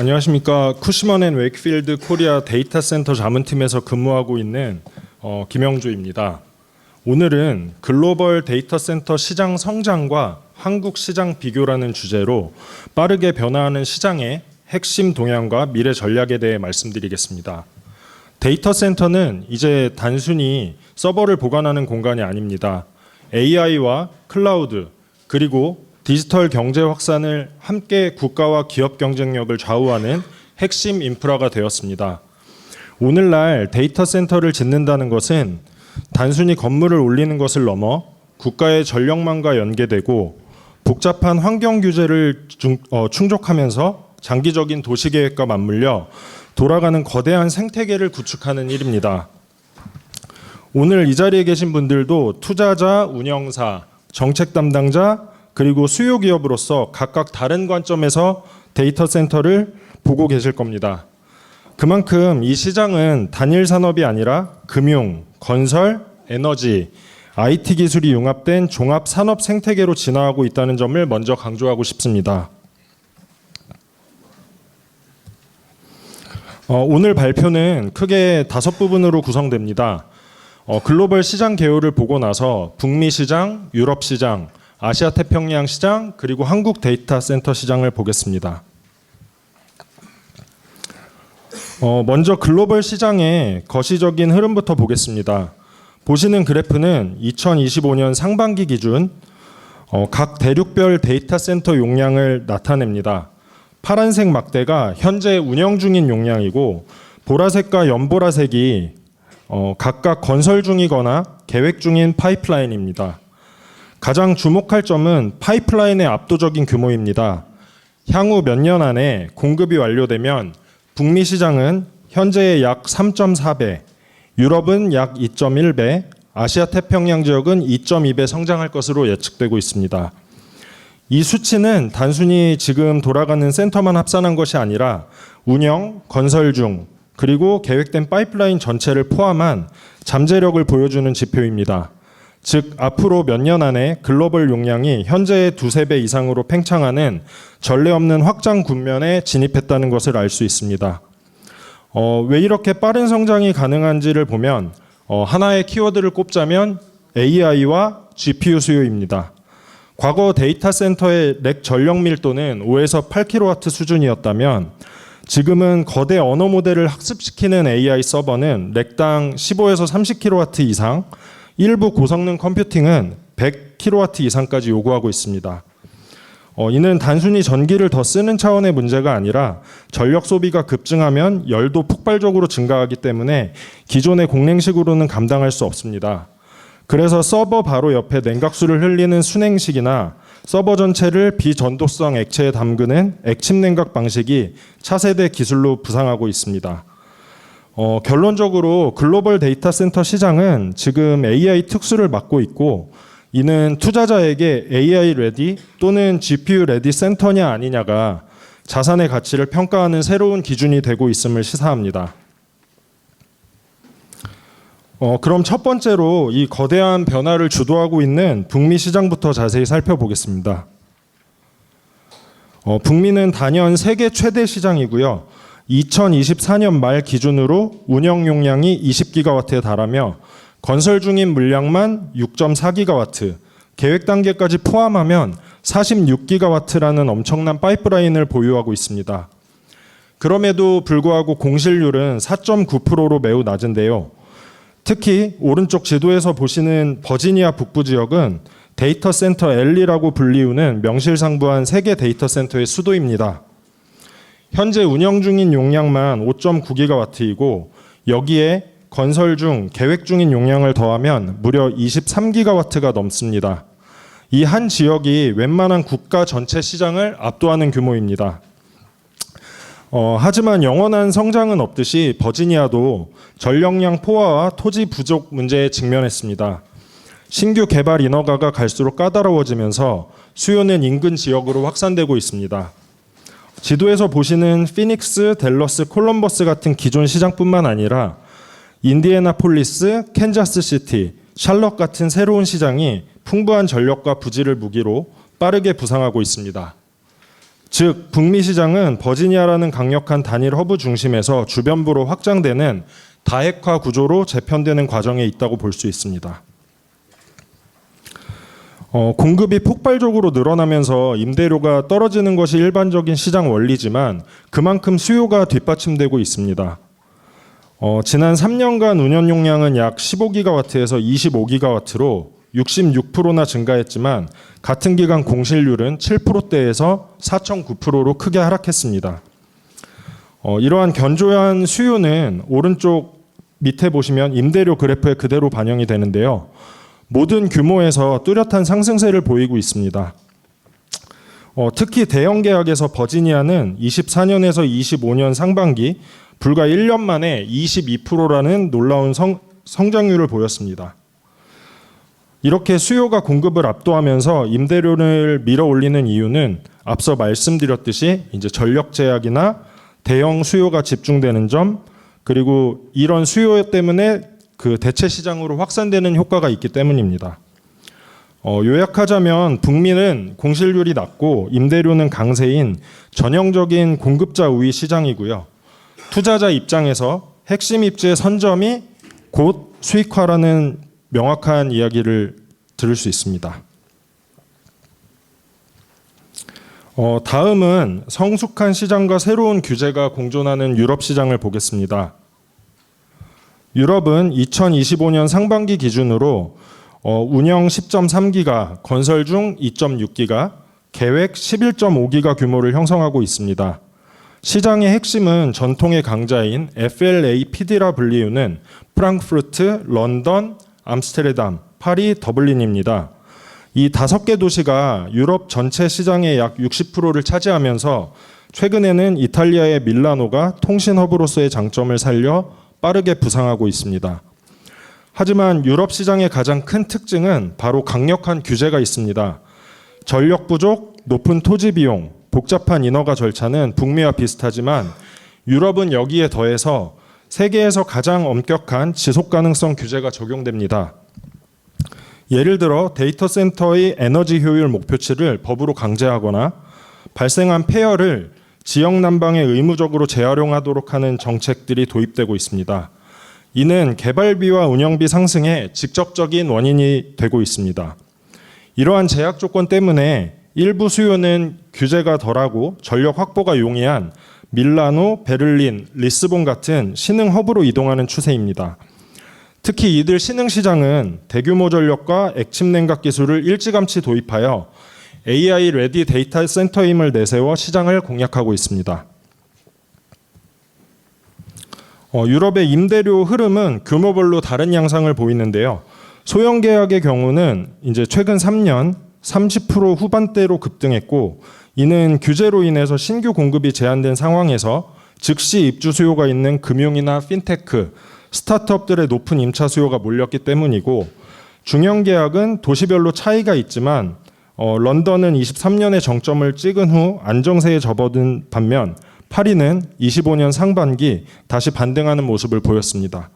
안녕하십니까 쿠시먼 앤 웨이크필드 코리아 데이터 센터 자문팀에서 근무하고 있는 어, 김영주입니다. 오늘은 글로벌 데이터 센터 시장 성장과 한국 시장 비교라는 주제로 빠르게 변화하는 시장의 핵심 동향과 미래 전략에 대해 말씀드리겠습니다. 데이터 센터는 이제 단순히 서버를 보관하는 공간이 아닙니다. AI와 클라우드 그리고 디지털 경제 확산을 함께 국가와 기업 경쟁력을 좌우하는 핵심 인프라가 되었습니다. 오늘날 데이터 센터를 짓는다는 것은 단순히 건물을 올리는 것을 넘어 국가의 전력망과 연계되고 복잡한 환경 규제를 중- 어, 충족하면서 장기적인 도시 계획과 맞물려 돌아가는 거대한 생태계를 구축하는 일입니다. 오늘 이 자리에 계신 분들도 투자자, 운영사, 정책 담당자, 그리고 수요 기업으로서 각각 다른 관점에서 데이터 센터를 보고 계실 겁니다. 그만큼 이 시장은 단일 산업이 아니라 금융, 건설, 에너지, IT 기술이 융합된 종합 산업 생태계로 진화하고 있다는 점을 먼저 강조하고 싶습니다. 어, 오늘 발표는 크게 다섯 부분으로 구성됩니다. 어, 글로벌 시장 개요를 보고 나서 북미 시장, 유럽 시장, 아시아 태평양 시장, 그리고 한국 데이터 센터 시장을 보겠습니다. 어, 먼저 글로벌 시장의 거시적인 흐름부터 보겠습니다. 보시는 그래프는 2025년 상반기 기준 어, 각 대륙별 데이터 센터 용량을 나타냅니다. 파란색 막대가 현재 운영 중인 용량이고 보라색과 연보라색이 어, 각각 건설 중이거나 계획 중인 파이프라인입니다. 가장 주목할 점은 파이프라인의 압도적인 규모입니다. 향후 몇 년 안에 공급이 완료되면 북미 시장은 현재의 약 3.4배, 유럽은 약 2.1배, 아시아 태평양 지역은 2.2배 성장할 것으로 예측되고 있습니다. 이 수치는 단순히 지금 돌아가는 센터만 합산한 것이 아니라 운영, 건설 중 그리고 계획된 파이프라인 전체를 포함한 잠재력을 보여주는 지표입니다. 즉 앞으로 몇 년 안에 글로벌 용량이 현재의 두세 배 이상으로 팽창하는 전례 없는 확장 국면에 진입했다는 것을 알 수 있습니다. 어, 왜 이렇게 빠른 성장이 가능한지를 보면 어, 하나의 키워드를 꼽자면 AI와 GPU 수요입니다. 과거 데이터 센터의 렉 전력 밀도는 5에서 8kW 수준이었다면 지금은 거대 언어 모델을 학습시키는 AI 서버는 렉당 15에서 30kW 이상, 일부 고성능 컴퓨팅은 100kW 이상까지 요구하고 있습니다. 어, 이는 단순히 전기를 더 쓰는 차원의 문제가 아니라 전력 소비가 급증하면 열도 폭발적으로 증가하기 때문에 기존의 공랭식으로는 감당할 수 없습니다. 그래서 서버 바로 옆에 냉각수를 흘리는 순행식이나 서버 전체를 비전도성 액체에 담그는 액침 냉각 방식이 차세대 기술로 부상하고 있습니다. 어, 결론적으로 글로벌 데이터 센터 시장은 지금 AI 특수를 맡고 있고 이는 투자자에게 AI 레디 또는 GPU 레디 센터냐 아니냐가 자산의 가치를 평가하는 새로운 기준이 되고 있음을 시사합니다. 어, 그럼 첫 번째로 이 거대한 변화를 주도하고 있는 북미 시장부터 자세히 살펴보겠습니다. 어, 북미는 단연 세계 최대 시장이고요. 2024년 말 기준으로 운영 용량이 20기가와트에 달하며 건설 중인 물량만 6.4기가와트, 계획 단계까지 포함하면 46기가와트라는 엄청난 파이프라인을 보유하고 있습니다. 그럼에도 불구하고 공실률은 4.9%로 매우 낮은데요. 특히 오른쪽 지도에서 보시는 버지니아 북부 지역은 데이터 센터 엘리라고 불리우는 명실상부한 세계 데이터 센터의 수도입니다. 현재 운영 중인 용량만 5.9기가와트이고 여기에 건설 중 계획 중인 용량을 더하면 무려 23기가와트가 넘습니다. 이 한 지역이 웬만한 국가 전체 시장을 압도하는 규모입니다. 어, 하지만 영원한 성장은 없듯이 버지니아도 전력량 포화와 토지 부족 문제에 직면했습니다. 신규 개발 인허가가 갈수록 까다로워지면서 수요는 인근 지역으로 확산되고 있습니다. 지도에서 보시는 피닉스, 델러스, 콜럼버스 같은 기존 시장뿐만 아니라 인디애나폴리스, 캔자스 시티, 샬럿 같은 새로운 시장이 풍부한 전력과 부지를 무기로 빠르게 부상하고 있습니다. 즉 북미 시장은 버지니아라는 강력한 단일 허브 중심에서 주변부로 확장되는 다핵화 구조로 재편되는 과정에 있다고 볼 수 있습니다. 어, 공급이 폭발적으로 늘어나면서 임대료가 떨어지는 것이 일반적인 시장 원리지만 그만큼 수요가 뒷받침되고 있습니다. 어, 지난 3년간 운영 용량은 약 15기가와트에서 25기가와트로 66%나 증가했지만 같은 기간 공실률은 7%대에서 4.9%로 크게 하락했습니다. 어, 이러한 견조한 수요는 오른쪽 밑에 보시면 임대료 그래프에 그대로 반영이 되는데요. 모든 규모에서 뚜렷한 상승세를 보이고 있습니다. 어, 특히 대형 계약에서 버지니아는 24년에서 25년 상반기 불과 1년 만에 22%라는 놀라운 성, 성장률을 보였습니다. 이렇게 수요가 공급을 압도하면서 임대료를 밀어 올리는 이유는 앞서 말씀드렸듯이 이제 전력 제약이나 대형 수요가 집중되는 점 그리고 이런 수요 때문에 그 대체 시장으로 확산되는 효과가 있기 때문입니다. 어, 요약하자면 북미는 공실률이 낮고 임대료는 강세인 전형적인 공급자 우위 시장이고요. 투자자 입장에서 핵심 입지의 선점이 곧 수익화라는 명확한 이야기를 들을 수 있습니다. 어, 다음은 성숙한 시장과 새로운 규제가 공존하는 유럽 시장을 보겠습니다. 유럽은 2025년 상반기 기준으로 어, 운영 10.3기가, 건설 중 2.6기가, 계획 11.5기가 규모를 형성하고 있습니다. 시장의 핵심은 전통의 강자인 FLAPD라 불리우는 프랑크푸르트, 런던, 암스테르담, 파리, 더블린입니다. 이 다섯 개 도시가 유럽 전체 시장의 약 60%를 차지하면서 최근에는 이탈리아의 밀라노가 통신 허브로서의 장점을 살려 빠르게 부상하고 있습니다. 하지만 유럽 시장의 가장 큰 특징은 바로 강력한 규제가 있습니다. 전력 부족, 높은 토지 비용, 복잡한 인허가 절차는 북미와 비슷하지만 유럽은 여기에 더해서 세계에서 가장 엄격한 지속 가능성 규제가 적용됩니다. 예를 들어 데이터 센터의 에너지 효율 목표치를 법으로 강제하거나 발생한 폐열을 지역 난방에 의무적으로 재활용하도록 하는 정책들이 도입되고 있습니다. 이는 개발비와 운영비 상승에 직접적인 원인이 되고 있습니다. 이러한 제약 조건 때문에 일부 수요는 규제가 덜하고 전력 확보가 용이한 밀라노, 베를린, 리스본 같은 신흥 허브로 이동하는 추세입니다. 특히 이들 신흥 시장은 대규모 전력과 액침 냉각 기술을 일찌감치 도입하여 AI 레디 데이터 센터임을 내세워 시장을 공략하고 있습니다. 어, 유럽의 임대료 흐름은 규모별로 다른 양상을 보이는데요. 소형 계약의 경우는 이제 최근 3년 30% 후반대로 급등했고 이는 규제로 인해서 신규 공급이 제한된 상황에서 즉시 입주 수요가 있는 금융이나 핀테크, 스타트업들의 높은 임차 수요가 몰렸기 때문이고 중형 계약은 도시별로 차이가 있지만 어, 런던은 23년에 정점을 찍은 후 안정세에 접어든 반면 파리는 25년 상반기 다시 반등하는 모습을 보였습니다.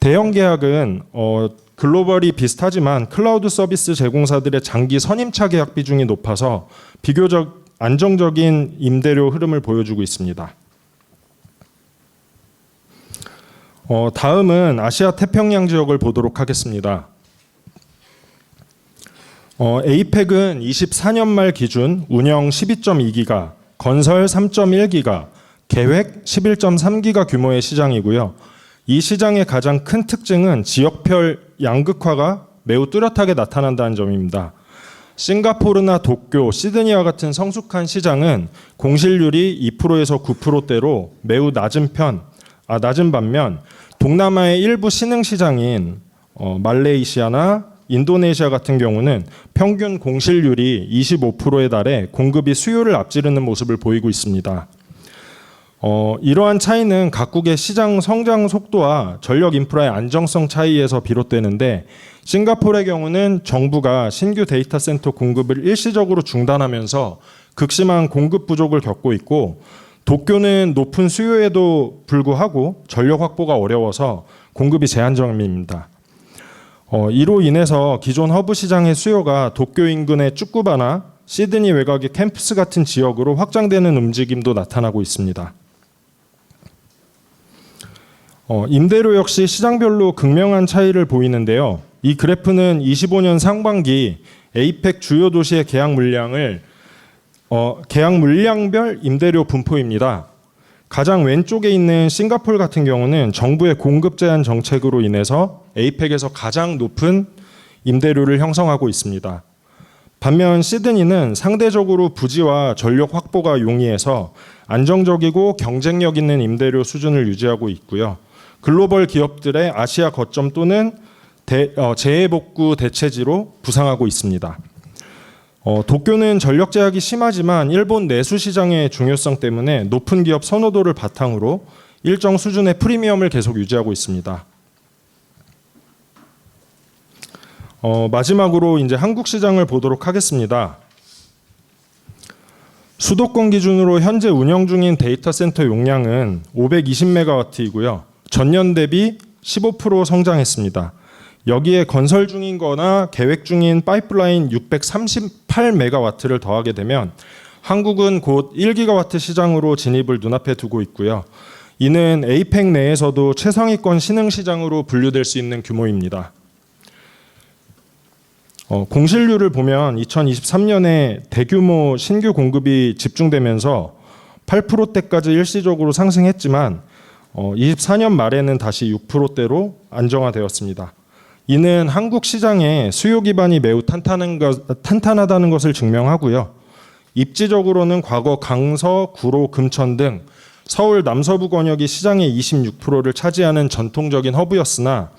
대형 계약은 어, 글로벌이 비슷하지만 클라우드 서비스 제공사들의 장기 선임차 계약 비중이 높아서 비교적 안정적인 임대료 흐름을 보여주고 있습니다. 어, 다음은 아시아 태평양 지역을 보도록 하겠습니다. 어, 에이펙은 24년 말 기준 운영 12.2기가, 건설 3.1기가, 계획 11.3기가 규모의 시장이고요. 이 시장의 가장 큰 특징은 지역별 양극화가 매우 뚜렷하게 나타난다는 점입니다. 싱가포르나 도쿄, 시드니와 같은 성숙한 시장은 공실률이 2%에서 9%대로 매우 낮은 편, 아, 낮은 반면 동남아의 일부 신흥 시장인 어, 말레이시아나 인도네시아 같은 경우는 평균 공실률이 25%에 달해 공급이 수요를 앞지르는 모습을 보이고 있습니다. 어, 이러한 차이는 각국의 시장 성장 속도와 전력 인프라의 안정성 차이에서 비롯되는데 싱가포르의 경우는 정부가 신규 데이터 센터 공급을 일시적으로 중단하면서 극심한 공급 부족을 겪고 있고 도쿄는 높은 수요에도 불구하고 전력 확보가 어려워서 공급이 제한적입니다. 어, 이로 인해서 기존 허브 시장의 수요가 도쿄 인근의 쭈꾸바나 시드니 외곽의 캠프스 같은 지역으로 확장되는 움직임도 나타나고 있습니다. 어, 임대료 역시 시장별로 극명한 차이를 보이는데요. 이 그래프는 25년 상반기 에이펙 주요 도시의 계약 물량을 어, 계약 물량별 임대료 분포입니다. 가장 왼쪽에 있는 싱가폴 같은 경우는 정부의 공급 제한 정책으로 인해서 에이펙에서 가장 높은 임대료를 형성하고 있습니다. 반면 시드니는 상대적으로 부지와 전력 확보가 용이해서 안정적이고 경쟁력 있는 임대료 수준을 유지하고 있고요. 글로벌 기업들의 아시아 거점 또는 대, 어, 재해 복구 대체지로 부상하고 있습니다. 어, 도쿄는 전력 제약이 심하지만 일본 내수 시장의 중요성 때문에 높은 기업 선호도를 바탕으로 일정 수준의 프리미엄을 계속 유지하고 있습니다. 어, 마지막으로 이제 한국 시장을 보도록 하겠습니다. 수도권 기준으로 현재 운영 중인 데이터 센터 용량은 520메가와트이고요. 전년 대비 15% 성장했습니다. 여기에 건설 중인 거나 계획 중인 파이프라인 638메가와트를 더하게 되면 한국은 곧 1기가와트 시장으로 진입을 눈앞에 두고 있고요. 이는 에이펙 내에서도 최상위권 신흥 시장으로 분류될 수 있는 규모입니다. 어, 공실률을 보면 2023년에 대규모 신규 공급이 집중되면서 8%대까지 일시적으로 상승했지만 어, 24년 말에는 다시 6%대로 안정화되었습니다. 이는 한국 시장의 수요 기반이 매우 탄탄하다는 것을 증명하고요. 입지적으로는 과거 강서, 구로, 금천 등 서울 남서부 권역이 시장의 26%를 차지하는 전통적인 허브였으나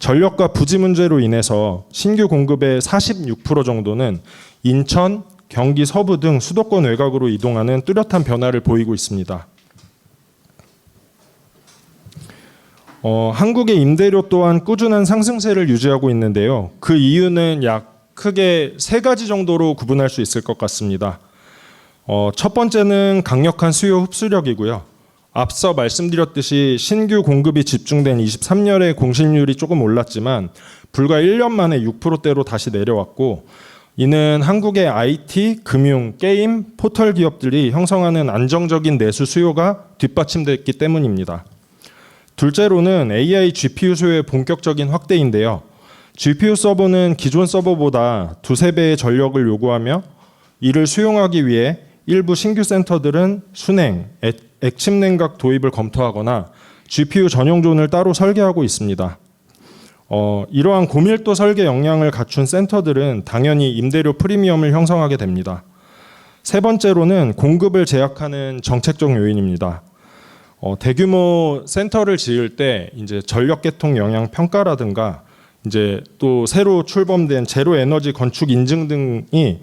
전력과 부지 문제로 인해서 신규 공급의 46% 정도는 인천, 경기 서부 등 수도권 외곽으로 이동하는 뚜렷한 변화를 보이고 있습니다. 어, 한국의 임대료 또한 꾸준한 상승세를 유지하고 있는데요. 그 이유는 약 크게 세 가지 정도로 구분할 수 있을 것 같습니다. 어, 첫 번째는 강력한 수요 흡수력이고요. 앞서 말씀드렸듯이 신규 공급이 집중된 23년에 공실률이 조금 올랐지만 불과 1년 만에 6%대로 다시 내려왔고 이는 한국의 IT, 금융, 게임, 포털 기업들이 형성하는 안정적인 내수 수요가 뒷받침됐기 때문입니다. 둘째로는 AI GPU 수요의 본격적인 확대인데요. GPU 서버는 기존 서버보다 두세 배의 전력을 요구하며 이를 수용하기 위해 일부 신규 센터들은 순행, 액- 액침 냉각 도입을 검토하거나 GPU 전용 존을 따로 설계하고 있습니다. 어, 이러한 고밀도 설계 역량을 갖춘 센터들은 당연히 임대료 프리미엄을 형성하게 됩니다. 세 번째로는 공급을 제약하는 정책적 요인입니다. 어, 대규모 센터를 지을 때 이제 전력 계통 영향 평가라든가 이제 또 새로 출범된 제로 에너지 건축 인증 등이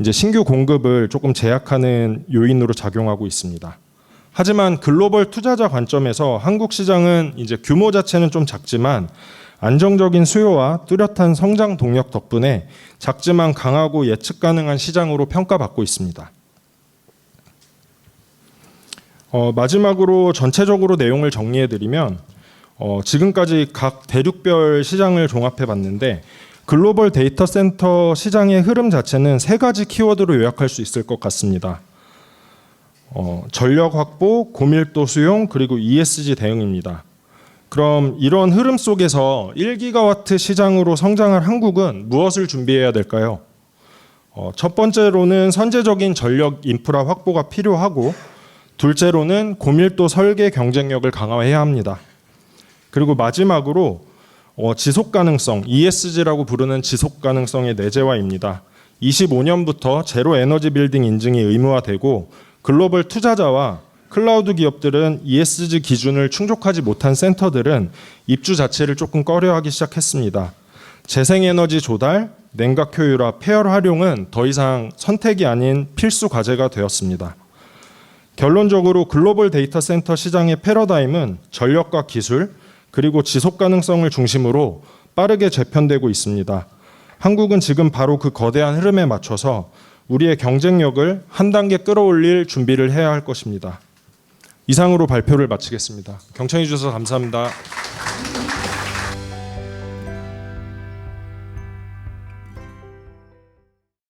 이제 신규 공급을 조금 제약하는 요인으로 작용하고 있습니다. 하지만 글로벌 투자자 관점에서 한국 시장은 이제 규모 자체는 좀 작지만 안정적인 수요와 뚜렷한 성장 동력 덕분에 작지만 강하고 예측 가능한 시장으로 평가받고 있습니다. 어, 마지막으로 전체적으로 내용을 정리해드리면 어, 지금까지 각 대륙별 시장을 종합해봤는데 글로벌 데이터 센터 시장의 흐름 자체는 세 가지 키워드로 요약할 수 있을 것 같습니다. 어, 전력 확보, 고밀도 수용, 그리고 ESG 대응입니다. 그럼 이런 흐름 속에서 1기가와트 시장으로 성장할 한국은 무엇을 준비해야 될까요? 어, 첫 번째로는 선제적인 전력 인프라 확보가 필요하고 둘째로는 고밀도 설계 경쟁력을 강화해야 합니다. 그리고 마지막으로 어, 지속 가능성 ESG라고 부르는 지속 가능성의 내재화입니다. 25년부터 제로 에너지 빌딩 인증이 의무화되고 글로벌 투자자와 클라우드 기업들은 ESG 기준을 충족하지 못한 센터들은 입주 자체를 조금 꺼려하기 시작했습니다. 재생에너지 조달, 냉각 효율화, 폐열 활용은 더 이상 선택이 아닌 필수 과제가 되었습니다. 결론적으로 글로벌 데이터 센터 시장의 패러다임은 전력과 기술 그리고 지속 가능성을 중심으로 빠르게 재편되고 있습니다. 한국은 지금 바로 그 거대한 흐름에 맞춰서 우리의 경쟁력을 한 단계 끌어올릴 준비를 해야 할 것입니다. 이상으로 발표를 마치겠습니다. 경청해 주셔서 감사합니다.